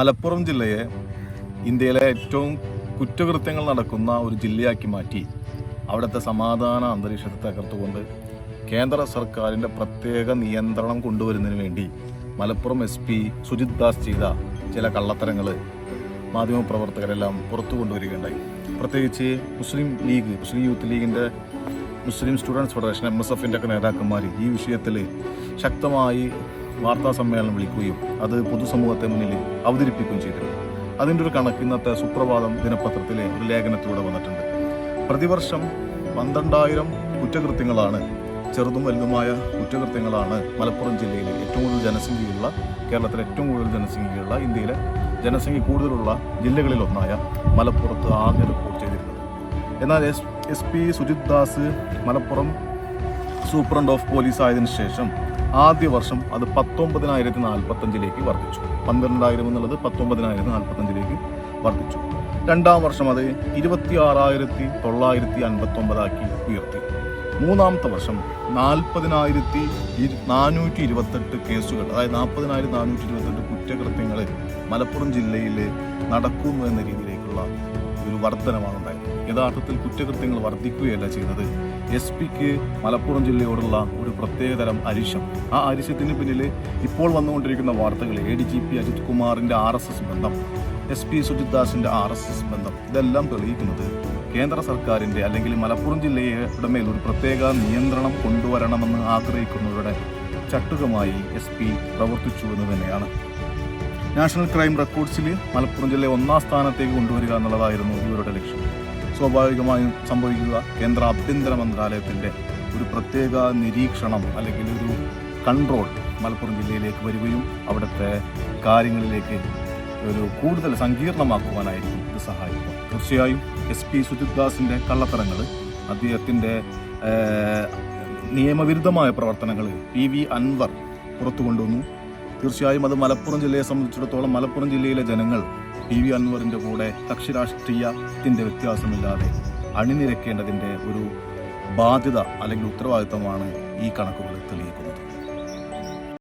മലപ്പുറം ജില്ലയെ ഇന്ത്യയിലെ ഏറ്റവും കുറ്റകൃത്യങ്ങൾ നടക്കുന്ന ഒരു ജില്ലയാക്കി മാറ്റി. അവിടുത്തെ സമാധാന അന്തരീക്ഷത്തെ തകർത്തുകൊണ്ട് കേന്ദ്ര സർക്കാരിന്റെ പ്രത്യേക നിയന്ത്രണം കൊണ്ടുവരുന്നതിന് വേണ്ടി മലപ്പുറം എസ് പി സുജിത് ദാസ് ചെയ്ത ചില കള്ളത്തരങ്ങൾ മാധ്യമപ്രവർത്തകരെല്ലാം പുറത്തു കൊണ്ടുവരികയുണ്ടായി. പ്രത്യേകിച്ച് മുസ്ലിം ലീഗ് മുസ്ലിം യൂത്ത് ലീഗിന്റെ Muslim students federation M S എഫിന്റെ ഒക്കെ നേതാക്കന്മാർ ഈ വിഷയത്തിൽ ശക്തമായി വാർത്താ സമ്മേളനം വിളിക്കുകയും അത് പൊതുസമൂഹത്തെ മുന്നിൽ അവതരിപ്പിക്കുകയും ചെയ്തിരുന്നു. അതിന്റെ ഒരു കണക്ക് ഇന്നത്തെ സുപ്രഭാതം ദിനപത്രത്തിലെ ഒരു ലേഖനത്തിലൂടെ വന്നിട്ടുണ്ട്. പ്രതിവർഷം പന്ത്രണ്ടായിരം കുറ്റകൃത്യങ്ങളാണ് ചെറുതും വലുതുമായ കുറ്റകൃത്യങ്ങളാണ് മലപ്പുറം ജില്ലയിൽ ഏറ്റവും കൂടുതൽ ജനസംഖ്യയുള്ള കേരളത്തിലെ ഏറ്റവും കൂടുതൽ ജനസംഖ്യയുള്ള ഇന്ത്യയിലെ ജനസംഖ്യ കൂടുതലുള്ള ജില്ലകളിലൊന്നായ മലപ്പുറത്ത് ആകെ റിപ്പോർട്ട് ചെയ്തിരുന്നത്. എന്നാൽ S S P Sujith Das Malappuram superintendent of police ആയതിനു ശേഷം ആദ്യ വർഷം അത് പത്തൊമ്പതിനായിരത്തി നാൽപ്പത്തഞ്ചിലേക്ക് വർദ്ധിച്ചു. പന്ത്രണ്ടായിരം എന്നുള്ളത് പത്തൊമ്പതിനായിരത്തി നാൽപ്പത്തഞ്ചിലേക്ക് വർദ്ധിച്ചു. രണ്ടാം വർഷം അത് ഇരുപത്തി ആറായിരത്തി തൊള്ളായിരത്തി അൻപത്തൊമ്പതാക്കി ഉയർത്തി. മൂന്നാമത്തെ വർഷം നാൽപ്പതിനായിരത്തി നാനൂറ്റി ഇരുപത്തെട്ട് കേസുകൾ അതായത് നാൽപ്പതിനായിരത്തി നാനൂറ്റി ഇരുപത്തെട്ട് കുറ്റകൃത്യങ്ങൾ മലപ്പുറം ജില്ലയിൽ നടക്കുന്നു എന്ന രീതിയിലേക്കുള്ള ഒരു വർധനമാണ് ഉണ്ടായത് യഥാർത്ഥത്തിൽ കുറ്റകൃത്യങ്ങൾ വർദ്ധിക്കുകയല്ല ചെയ്യുന്നത് എസ് പിക്ക് മലപ്പുറം ജില്ലയോടുള്ള ഒരു പ്രത്യേകതരം അരിശം. ആ അരിശത്തിന് പിന്നിൽ ഇപ്പോൾ വന്നുകൊണ്ടിരിക്കുന്ന വാർത്തകൾ. A D G P Ajith കുമാറിന്റെ ആർ എസ് എസ് ബന്ധം എസ് പി സുജിത് ദാസിന്റെ ആർ എസ് എസ് ബന്ധം ഇതെല്ലാം തെളിയിക്കുന്നത് കേന്ദ്ര സർക്കാരിന്റെ അല്ലെങ്കിൽ മലപ്പുറം ജില്ലയുടെ മേൽ ഒരു പ്രത്യേക നിയന്ത്രണം കൊണ്ടുവരണമെന്ന് ആഗ്രഹിക്കുന്നവരുടെ ചട്ടുകമായി എസ് പി പ്രവർത്തിച്ചു എന്ന് തന്നെയാണ്. നാഷണൽ ക്രൈം റെക്കോർഡ്സിൽ മലപ്പുറം ജില്ലയെ ഒന്നാം സ്ഥാനത്തേക്ക് കൊണ്ടുവരിക എന്നുള്ളതായിരുന്നു ഇവരുടെ ലക്ഷ്യം. സ്വാഭാവികമായും സംഭവിക്കുക. കേന്ദ്ര ആഭ്യന്തര മന്ത്രാലയത്തിന്റെ ഒരു പ്രത്യേക നിരീക്ഷണം അല്ലെങ്കിൽ ഒരു കൺട്രോൾ മലപ്പുറം ജില്ലയിലേക്ക് വരികയും അവിടുത്തെ കാര്യങ്ങളിലേക്ക് ഒരു കൂടുതൽ സങ്കീർണമാക്കുവാനായിരിക്കും ഇത് സഹായിക്കുക തീർച്ചയായും എസ് പി സുജിത് ദാസിന്റെ കള്ളത്തരങ്ങൾ അദ്ദേഹത്തിന്റെ നിയമവിരുദ്ധമായ പ്രവർത്തനങ്ങൾ പി വി അൻവർ പുറത്തു കൊണ്ടുവന്നു തീർച്ചയായും അത് മലപ്പുറം ജില്ലയെ സംബന്ധിച്ചിടത്തോളം മലപ്പുറം ജില്ലയിലെ ജനങ്ങൾ പി വി അൻവറിന്റെ കൂടെ കക്ഷി രാഷ്ട്രീയത്തിന്റെ വ്യത്യാസമില്ലാതെ അണിനിരക്കേണ്ടതിന്റെ ഒരു ബാധ്യത അല്ലെങ്കിൽ ഉത്തരവാദിത്തമാണ് ഈ കണക്കുകൾ തെളിയിക്കുന്നത്